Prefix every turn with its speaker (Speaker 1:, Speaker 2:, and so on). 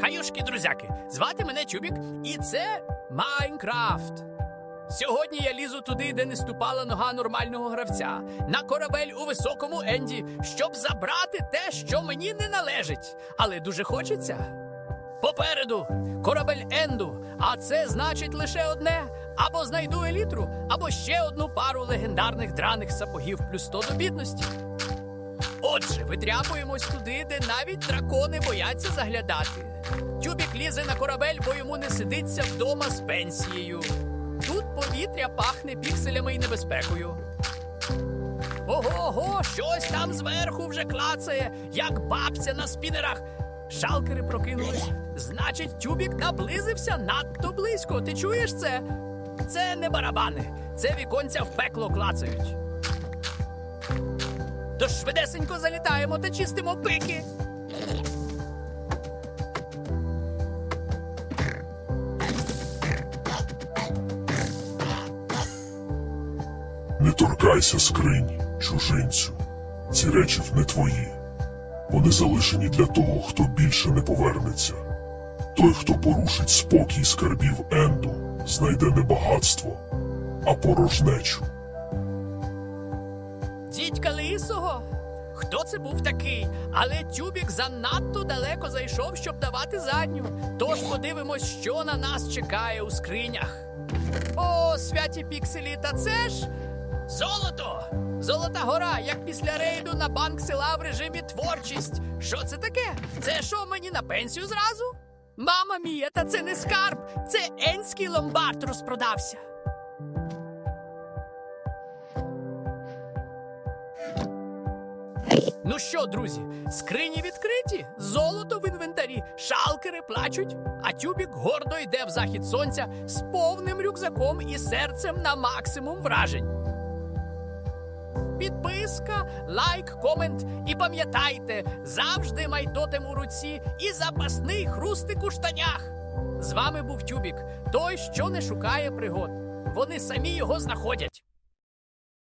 Speaker 1: Хаюшки, друзяки, звати мене Чубік, і це Майнкрафт. Сьогодні я лізу туди, де не ступала нога нормального гравця, на корабель у високому Енді, щоб забрати те, що мені не належить, але дуже хочеться. Попереду корабель Енду, а це значить лише одне: або знайду елітру, або ще одну пару легендарних драних сапогів плюс 100 до бідності. Отже, витряпуємось туди, де навіть дракони бояться заглядати. Тюбік лізе на корабель, бо йому не сидиться вдома з пенсією. Тут повітря пахне пікселями і небезпекою. Ого, ого, щось там зверху вже клацає, як бабця на спінерах. Шалкери прокинулись. Значить, тюбік наблизився надто близько. Ти чуєш це? Це не барабани, це віконця в пекло клацають. Тож швидесенько залітаємо та чистимо пики.
Speaker 2: Не торкайся скринь, чужинцю. Ці речі не твої. Вони залишені для того, хто більше не повернеться. Той, хто порушить спокій скарбів Енду, знайде не багатство, а порожнечу.
Speaker 1: Дідька лисого. Хто це був такий? Але тюбік занадто далеко зайшов, щоб давати задню. Тож подивимось, що на нас чекає у скринях. О, святі пікселі, та це ж золото! Золота гора, як після рейду на банк села в режимі творчість. Що це таке? Це що мені на пенсію зразу? Мама мія, та це не скарб, це енський ломбард розпродався. Ну що, друзі, скрині відкриті, золото в інвентарі, шалкери плачуть, а тюбік гордо йде в захід сонця з повним рюкзаком і серцем на максимум вражень. Підписка, лайк, комент і пам'ятайте, завжди майтотем у руці і запасний хрустик у штанях. З вами був Тюбік, той, що не шукає пригод. Вони самі його знаходять.